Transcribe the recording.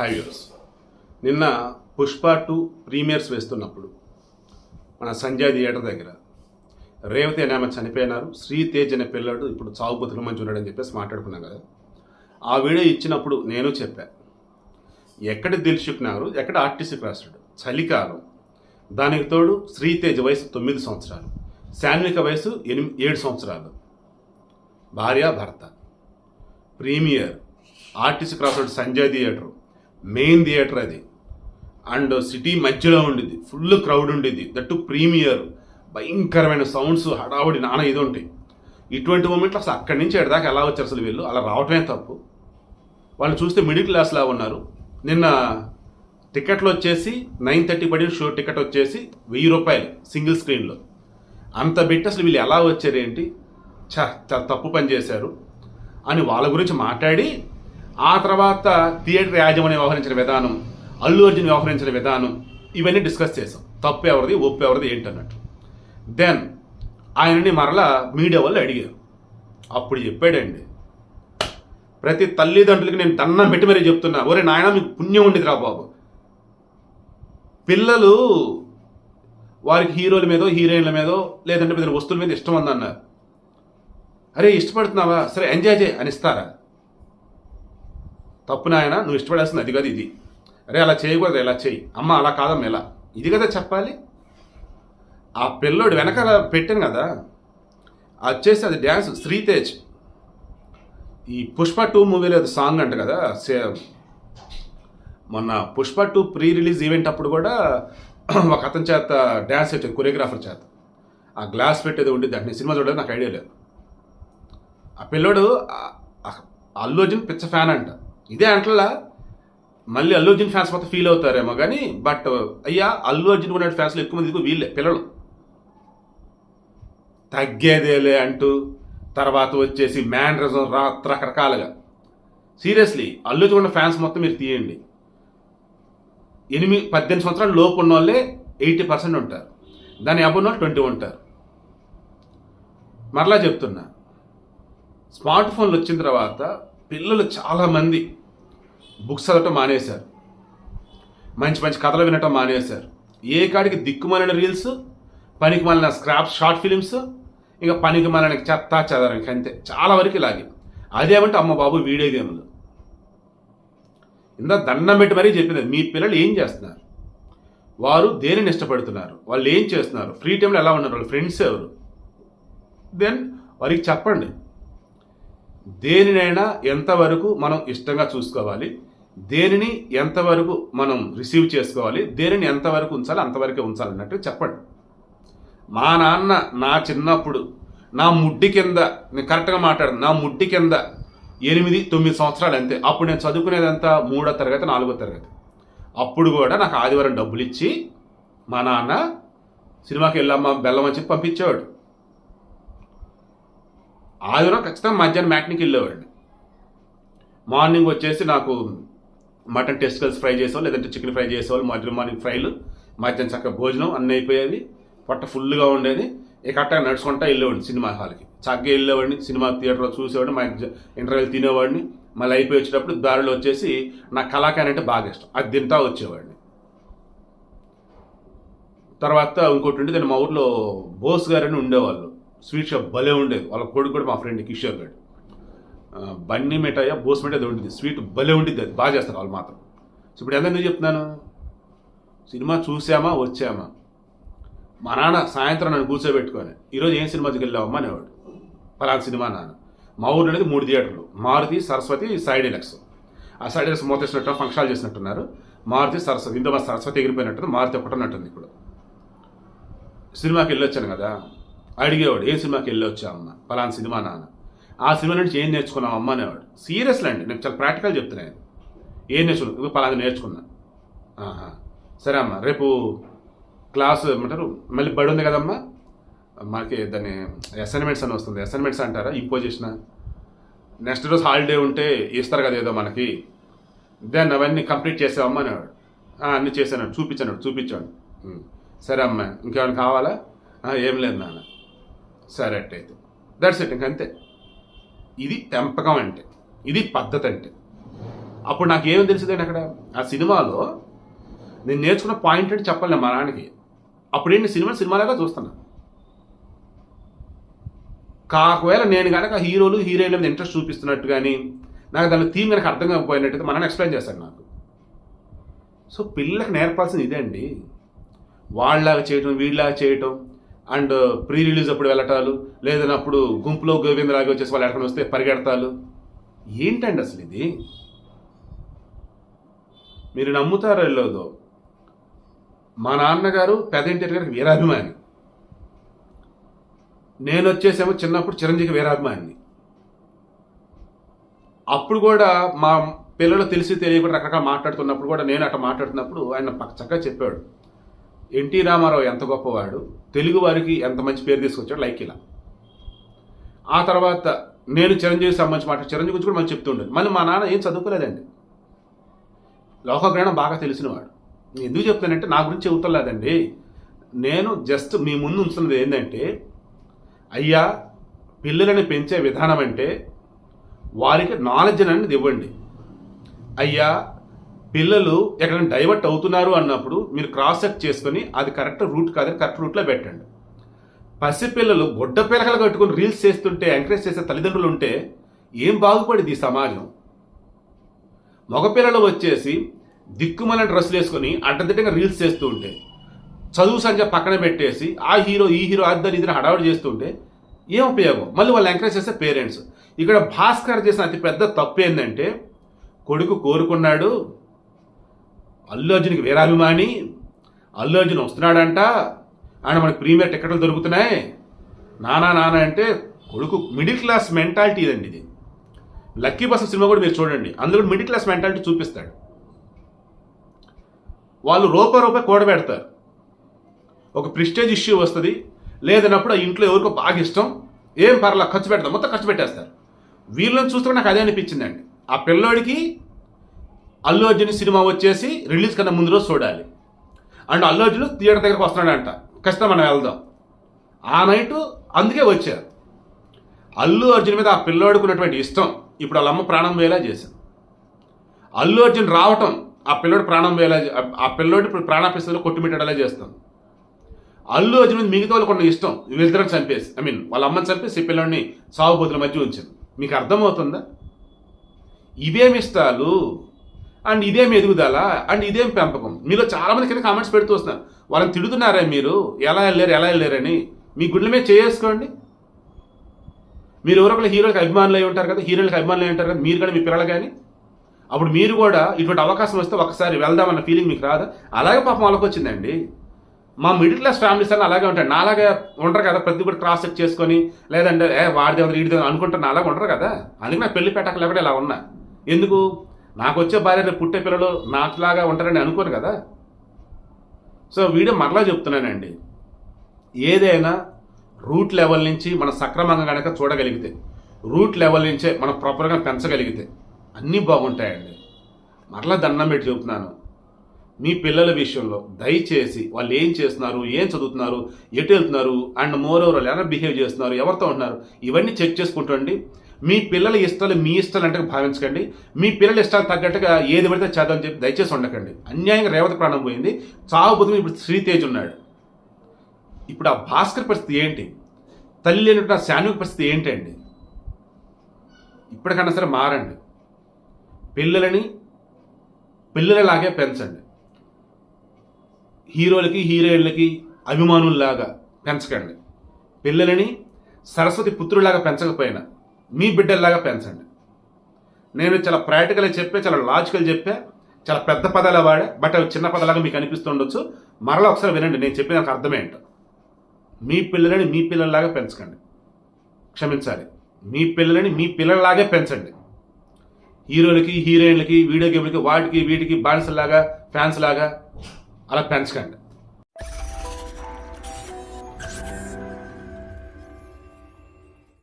High viewers నిన్న Pushpa two premieres వేస్తున్నప్పుడు మన సంజయ్ థియేటర్ దగ్గర రేవతి అనే ఆమె చనిపోయినారు. శ్రీతేజ్ అనే పిల్లడు ఇప్పుడు చావు బతుకు మంచి ఉన్నాడని చెప్పేసి మాట్లాడుకున్నాం కదా. ఆ వీడియో ఇచ్చినప్పుడు నేను చెప్పా ఎక్కడ దిల్షుక్ నగరు ఎక్కడ ఆర్టీసీకి రాస్తాడు చలికాలం. దానికి తోడు శ్రీతేజ్ వయసు తొమ్మిది సంవత్సరాలు. శాన్విక వయసు ఎనిమిది ఏడు సంవత్సరాలు. భార్య భర్త. Premiere. RTC cross road Sanjay theatre. Main theatre అది. అండ్ సిటీ మధ్యలో ఉండిద్ది. ఫుల్ క్రౌడ్ ఉండిద్ది. That premiere. భయంకరమైన సౌండ్స్ హడావుడి నాన ఇది ఉంటాయి. ఇటువంటి మూమెంట్లో అసలు అక్కడి నుంచి ఎడదాకా ఎలా వచ్చారు అసలు వీళ్ళు? అలా రావటమే తప్పు. వాళ్ళు చూస్తే మిడిల్ క్లాస్లా ఉన్నారు. నిన్న టికెట్లు వచ్చేసి నైన్ థర్టీ పడిన షో టికెట్ వచ్చేసి వెయ్యి రూపాయలు సింగిల్ స్క్రీన్లో. అంత పెట్టి అసలు వీళ్ళు ఎలా వచ్చారు ఏంటి? చ చాలా తప్పు పని చేశారు. అని వాళ్ళ గురించి మాట్లాడి ఆ తర్వాత థియేటర్ యాజమాన్యం వ్యవహరించిన విధానం అల్లు అర్జున్ వ్యవహరించిన విధానం ఇవన్నీ డిస్కస్ చేసాం తప్పు ఎవరిది ఒప్పు ఎవరిది ఏంటన్నట్టు. దెన్ ఆయనని మరలా మీడియా వాళ్ళు అడిగారు. అప్పుడు చెప్పాడండి ప్రతి తల్లిదండ్రులకి నేను తన్న పెట్టి మరీ చెప్తున్నా. ఒరే నాయన మీకు పుణ్యం ఉండేది రా బాబు. పిల్లలు వారికి హీరోల మీదో హీరోయిన్ల మీదో లేదంటే పెద్ద వస్తువుల మీద ఇష్టం ఉందన్నారు. అరే ఇష్టపడుతున్నావా? సరే ఎంజాయ్ చేయి అని ఇస్తారా? తప్పు నాయన నువ్వు ఇష్టపడాల్సింది అది కాదు ఇది. అరే అలా చేయకూడదు ఇలా చేయి. అమ్మ అలా కాదమ్మ ఇలా. ఇది కదా చెప్పాలి? ఆ పిల్లోడు వెనకాల పెట్టాను కదా అది వచ్చేసి అది డ్యాన్స్ శ్రీతేజ్. ఈ పుష్ప టూ మూవీలో అది సాంగ్ అంట కదా సే- మొన్న Pushpa two pre release event అప్పుడు కూడా ఒక అతని చేత డ్యాన్స్ వచ్చేది కొరియోగ్రాఫర్ చేత. ఆ గ్లాస్ పెట్టేది ఉండి అంటే సినిమా చూడలేదు నాకు ఐడియా లేదు. ఆ పిల్లోడు అల్లు అర్జున్ పిచ్చ ఫ్యాన్ అంట. ఇదే అంటలా మళ్ళీ అల్లు అర్జున్ ఫ్యాన్స్ మొత్తం ఫీల్ అవుతారేమో కానీ బట్ అయ్యా అల్లు అర్జున్ ఉన్న ఫ్యాన్స్లో ఎక్కువ మంది వీళ్ళే పిల్లలు. తగ్గేదేలే అంటూ తర్వాత వచ్చేసి మ్యానరిజం రా రకరకాలుగా. సీరియస్లీ అల్లు అర్జున్ ఉన్న ఫ్యాన్స్ మొత్తం మీరు తీయండి. ఎనిమిది పద్దెనిమిది సంవత్సరాలు లోపు ఉన్న వాళ్ళే ఎయిటీ పర్సెంట్ ఉంటారు. దాని అబ్బున్న వాళ్ళు ట్వంటీ ఉంటారు. మరలా చెప్తున్నా స్మార్ట్ ఫోన్లు వచ్చిన తర్వాత పిల్లలు చాలామంది బుక్స్ చదవటం మానేశారు. మంచి మంచి కథలు వినటం మానేశారు. ఏ కాడికి దిక్కుమాలిన రీల్స్ పనికి మాలిన స్క్రాప్ షార్ట్ ఫిలిమ్స్ ఇంకా పనికి మాలిన చెత్త చదవడానికి అంతే. చాలా వరకు ఇలాగే. అదేమంటే అమ్మ బాబు వీడియో గేమ్లు. ఇందా దండం పెట్టి మరీ చెప్పింది మీ పిల్లలు ఏం చేస్తున్నారు? వారు దేనిని ఇష్టపడుతున్నారు? వాళ్ళు ఏం చేస్తున్నారు? ఫ్రీ టైంలో ఎలా ఉన్నారు? వాళ్ళ ఫ్రెండ్స్ ఎవరు? దెన్ వారికి చెప్పండి. దేనినైనా ఎంతవరకు మనం ఇష్టంగా చూసుకోవాలి దేనిని ఎంతవరకు మనం రిసీవ్ చేసుకోవాలి దేనిని ఎంతవరకు ఉంచాలి అంతవరకే ఉంచాలి అన్నట్టు చెప్పండి. మా నాన్న నా చిన్నప్పుడు నా ముడ్డి కింద నేను కరెక్ట్గా మాట్లాడను నా ముడ్డి కింద ఎనిమిది తొమ్మిది సంవత్సరాలు అంతే. అప్పుడు నేను చదువుకునేదంతా మూడో తరగతి నాలుగో తరగతి. అప్పుడు కూడా నాకు ఆదివారం డబ్బులు ఇచ్చి మా నాన్న సినిమాకి వెళ్ళమ్మా బెల్లం అని చెప్పి పంపించేవాడు. ఆదివారం ఖచ్చితంగా మధ్యాహ్నం మ్యాట్నికి వెళ్ళేవాడిని. మార్నింగ్ వచ్చేసి నాకు మటన్ టెస్టికల్స్ ఫ్రై చేసేవాళ్ళు లేదంటే చికెన్ ఫ్రై చేసేవాళ్ళు మధ్యలో మార్నింగ్ ఫ్రైలు మధ్యాహ్నం చక్కగా భోజనం అన్నీ అయిపోయేవి పొట్ట ఫుల్గా ఉండేది. ఇక అట్టగా నడుచుకుంటా వెళ్ళేవాడిని సినిమా హాల్కి. చక్కగా వెళ్ళేవాడిని సినిమా థియేటర్లో చూసేవాడిని మా ఇంటర్వెల్ తినేవాడిని. మళ్ళీ అయిపోయి వచ్చేటప్పుడు దారిలో వచ్చేసి నాకు కళాకాని అంటే బాగా ఇష్టం. అది తింటా వచ్చేవాడిని. తర్వాత ఇంకోటి ఉండేది మా ఊర్లో బోస్ గారని ఉండేవాళ్ళు. స్వీట్ షాప్ భలే ఉండేది. వాళ్ళ కొడుకు కూడా మా ఫ్రెండ్ కిషోర్ గారు బండి మిఠాయ బోస్ మిఠాయి అది ఉండేది స్వీట్ భలే ఉండేది అది. బాగా చేస్తారు వాళ్ళు మాత్రం. సో ఇప్పుడు ఎంత చెప్తున్నాను? సినిమా చూసామా వచ్చామా? మా నాన్న సాయంత్రం నన్ను కూర్చోబెట్టుకొని ఈరోజు ఏం సినిమాకి వెళ్ళావమ్మా? అనేవాడు. పలానా సినిమా నాన్న. మా ఊరు అనేది మూడు థియేటర్లు. మారుతి సరస్వతి సైడ్ ఎలక్స్ ఆ సైడ్ ఎలక్స్ మోతేసినట్టు ఫంక్షనాలు చేసినట్టున్నారు. మారుతి సరస్వతి ఇందులో మా సరస్వతి ఎగిరిపోయినట్టు మారుతి ఒకటి ఉన్నట్టుంది ఇప్పుడు. సినిమాకి వెళ్ళొచ్చాను కదా. అడిగేవాడు ఏ సినిమాకి వెళ్ళొచ్చా అమ్మ? పలానా సినిమా నాన్న. ఆ సినిమా నుంచి ఏం నేర్చుకున్నావు అమ్మ? అనేవాడు. సీరియస్లీ అండి నేను చాలా ప్రాక్టికల్ చెప్తున్నాను ఏం నేర్చుకున్నా పలానా నేర్చుకున్నా. ఆహా. సరే అమ్మ రేపు క్లాస్ ఏమంటారు మళ్ళీ బడి ఉంది కదమ్మా? మనకి దాన్ని అసైన్మెంట్స్ అని వస్తుంది. అసైన్మెంట్స్ అంటారా? ఇంపోజిషన్ నెక్స్ట్ రోజు హాలిడే ఉంటే ఇస్తారు కదా ఏదో మనకి. దెన్ అవన్నీ కంప్లీట్ చేసావమ్మా అనేవాడు. అన్నీ చేశాను చూపించాను చూపించాడు సరే అమ్మా ఇంకేమైనా కావాలా? ఏం లేదు నాన్న. సరే అట్టయితే దట్స్ ఇట్ ఇంకంతే. ఇది పెంపకం అంటే ఇది పద్ధతి అంటే. అప్పుడు నాకు ఏమి తెలిసిందండి అక్కడ? ఆ సినిమాలో నేను నేర్చుకున్న పాయింట్ అంటే చెప్పాలి మా నాన్నకి. అప్పుడేంటి సినిమా సినిమాలాగా చూస్తున్నా. కాకవేళ నేను కనుక హీరోలు హీరోయిన్ల మీద ఇంట్రెస్ట్ చూపిస్తున్నట్టు కానీ నాకు దాని థీమ్ కనుక అర్థం కాకపోయినట్టయితే మనని ఎక్స్ప్లెయిన్ చేస్తాడు నాకు. సో పిల్లలకు నేర్పాల్సింది ఇదే అండి. వాళ్ళలాగా చేయటం వీళ్ళలాగా చేయటం అండ్ ప్రీ రిలీజ్ అప్పుడు వెళ్ళటాలు లేదని అప్పుడు గుంపులో గోవిందరాగి వచ్చేసి వాళ్ళు ఎక్కడ వస్తే పరిగెడతాలు. ఏంటండి అసలు ఇది? మీరు నమ్ముతారో లేదో? మా నాన్నగారు పెద్దంటి గారికి వీరాభిమాని. నేను వచ్చేసేమో చిన్నప్పుడు చిరంజీవి వీరాభిమాని. అప్పుడు కూడా మా పిల్లలు తెలిసి తెలియకుండా రకరకాల మాట్లాడుతున్నప్పుడు కూడా నేను అట్లా మాట్లాడుతున్నప్పుడు ఆయన చక్కగా చెప్పాడు. ఎన్టీ రామారావు ఎంత గొప్పవాడు తెలుగు వారికి ఎంత మంచి పేరు తీసుకొచ్చాడు లైక్ ఇలా. ఆ తర్వాత నేను చిరంజీవి సంబంధించి మాట చిరంజీవి గురించి కూడా మళ్ళీ చెప్తుండేది మళ్ళీ మా నాన్న ఏం చదువుకోలేదండి. లోకజ్ఞానం బాగా తెలిసినవాడు. నేను ఎందుకు చెప్తానంటే నా గురించి చెబుతలేదండి. నేను జస్ట్ మీ ముందు ఉంచుతున్నది ఏంటంటే అయ్యా పిల్లలని పెంచే విధానం అంటే వారికి నాలెడ్జ్ అనేది ఇవ్వండి. అయ్యా పిల్లలు ఎక్కడైనా డైవర్ట్ అవుతున్నారు అన్నప్పుడు మీరు క్రాస్ చెక్ చేసుకొని అది కరెక్ట్ రూట్ కాదని కరెక్ట్ రూట్లో పెట్టండి. పసిపిల్లలు గొడ్డ పిల్లకలు కట్టుకొని రీల్స్ చేస్తుంటే ఎంకరేజ్ చేసే తల్లిదండ్రులు ఉంటే ఏం బాగుపడింది ఈ సమాజం? మగపిల్లలు వచ్చేసి దిక్కుమల డ్రెస్సులు వేసుకొని అడ్డదిడ్డంగా రీల్స్ చేస్తూ ఉంటే చదువు సంఖ్య పక్కన పెట్టేసి ఆ హీరో ఈ హీరో అద్దరు ఇద్దరు హడావుడి చేస్తుంటే ఏం ఉపయోగం? మళ్ళీ వాళ్ళు ఎంకరేజ్ చేసే పేరెంట్స్ ఇక్కడ భాస్కర్ చేసిన అతి పెద్ద తప్పు ఏంటంటే కొడుకు కోరుకున్నాడు అల్లు అర్జున్కి వీరాభిమాని అల్లు అర్జున్ వస్తున్నాడంట ఆయన మనకి ప్రీమియర్ టికెట్లు దొరుకుతున్నాయి. నానా నానా అంటే కొడుకు మిడిల్ క్లాస్ మెంటాలిటీ ఇదండి ఇది. లక్కీ బస్ సినిమా కూడా మీరు చూడండి. అందులో మిడిల్ క్లాస్ మెంటాలిటీ చూపిస్తాడు. వాళ్ళు రూపాయి రూపాయి కూడబెడతారు ఒక ప్రిస్టేజ్ ఇష్యూ వస్తుంది. లేదన్నప్పుడు ఆ ఇంట్లో ఎవరికో బాగా ఇష్టం. ఏం పర్లా ఖర్చు పెడతాం. మొత్తం ఖర్చు పెట్టేస్తారు. వీళ్ళని చూస్తే నాకు అదే అనిపించిందండి. ఆ పిల్లోడికి అల్లు అర్జున్ సినిమా వచ్చేసి రిలీజ్ కన్నా ముందు రోజు చూడాలి. అండ్ అల్లు అర్జున్ థియేటర్ దగ్గరకు వస్తున్నాడంట. ఖచ్చితంగా మనం వెళ్దాం. ఆ నైట్ అందుకే వచ్చారు. అల్లు అర్జున్ మీద ఆ పిల్లోడుకున్నటువంటి ఇష్టం. ఇప్పుడు వాళ్ళ అమ్మ ప్రాణం పోయేలా చేశారు అల్లు అర్జున్ రావటం ఆ పిల్లోడు ప్రాణం పోయేలా ఆ పిల్లోడి ఇప్పుడు ప్రాణాపిస్తులో కొట్టుమిట్టేలా చేస్తాం అల్లు అర్జున్ మీద మిగతా వాళ్ళకు ఉన్న ఇష్టం. వీళ్ళిద్దరం చంపేసి ఐ మీన్ వాళ్ళ అమ్మని చంపేసి ఈ పిల్లోడిని సాగుబోతుల మధ్య ఉంచింది. మీకు అర్థమవుతుందా? ఇవేమి ఇష్టాలు అండ్ ఇదేం ఎదుగుదల? అండ్ ఇదేం పెంపకం? మీలో చాలామంది కింద కామెంట్స్ పెడుతూ వస్తున్నారు. వాళ్ళని తిడుతున్నారా మీరు? ఎలా వెళ్ళారు? ఎలా వెళ్ళారని? మీ గుండెల మీద చేసుకోండి మీరు ఎవరొకరు హీరోలకు అభిమానులు అయి ఉంటారు కదా హీరోలకు అభిమానులు అయి ఉంటారు కదా మీరు కానీ మీ పిల్లలు కానీ. అప్పుడు మీరు కూడా ఇటువంటి అవకాశం వస్తే ఒకసారి వెళ్దామన్న ఫీలింగ్ మీకు రాదా? అలాగే పాపం వాళ్ళకి వచ్చిందండి మా మిడిల్ క్లాస్ ఫ్యామిలీస్ అని అలాగే ఉంటాయి నాలాగే ఉంటారు కదా ప్రతి కూడా క్రాస్ చెక్ చేసుకొని లేదంటే ఏ వాడిదే వీడిదే అనుకుంటారు. నా అలాగే ఉంటారు కదా. అందుకే నా పెళ్ళి పెట్టక కూడా ఇలా ఉన్నా. ఎందుకు? నాకు వచ్చే భార్య రేపు పుట్టే పిల్లలు నాకులాగా ఉంటారని అనుకోరు కదా. సో వీడియో మరలా చెప్తున్నానండి. ఏదైనా రూట్ లెవెల్ నుంచి మనం సక్రమంగా కనుక చూడగలిగితే రూట్ లెవెల్ నుంచే మనం ప్రాపర్గా పెంచగలిగితే అన్నీ బాగుంటాయండి. మరలా దండం పెట్టి చెబుతున్నాను మీ పిల్లల విషయంలో దయచేసి వాళ్ళు ఏం చేస్తున్నారు ఏం చదువుతున్నారు ఎటు వెళ్తున్నారు అండ్ మోర్ ఓవర్ ఎలా బిహేవ్ చేస్తున్నారు ఎవరితో ఉంటున్నారు ఇవన్నీ చెక్ చేసుకుంటండి మీ పిల్లల ఇష్టాలు మీ ఇష్టాలు అంటే భావించకండి. మీ పిల్లల ఇష్టాలు తగ్గట్టుగా ఏది పడితే చేద్దామని చెప్పి దయచేసి ఉండకండి. అన్యాయంగా రేవతి ప్రాణం పోయింది. చావు ఇప్పుడు శ్రీతేజ్ ఉన్నాడు. ఇప్పుడు ఆ భాస్కర్ పరిస్థితి ఏంటి? తల్లి లేనట్టు ఆ శాన్విక పరిస్థితి ఏంటండి? ఇప్పటికన్నా సరే మారండి. పిల్లలని పిల్లలలాగే పెంచండి. హీరోలకి హీరోయిన్లకి అభిమానుల్లాగా పెంచకండి. పిల్లలని సరస్వతి పుత్రులాగా పెంచకపోయినా మీ బిడ్డల్లాగా పెంచండి. నేను చాలా ప్రాక్టికల్గా చెప్పే చాలా లాజికల్ చెప్పా చాలా పెద్ద పదాలు వాడా బట్ అవి చిన్న పదాలుగా మీకు అనిపిస్తుండొచ్చు మరలా ఒకసారి వినండి నేను చెప్పిన నాకు అర్థమేంటో మీ పిల్లలని మీ పిల్లల్లాగా పెంచకండి. క్షమించాలి. మీ పిల్లలని మీ పిల్లల్లాగే పెంచండి. హీరోలకి హీరోయిన్లకి వీడియో గేమ్లకి వాటికి వీటికి బానిసలాగా ఫ్యాన్స్ లాగా అలా పెంచకండి.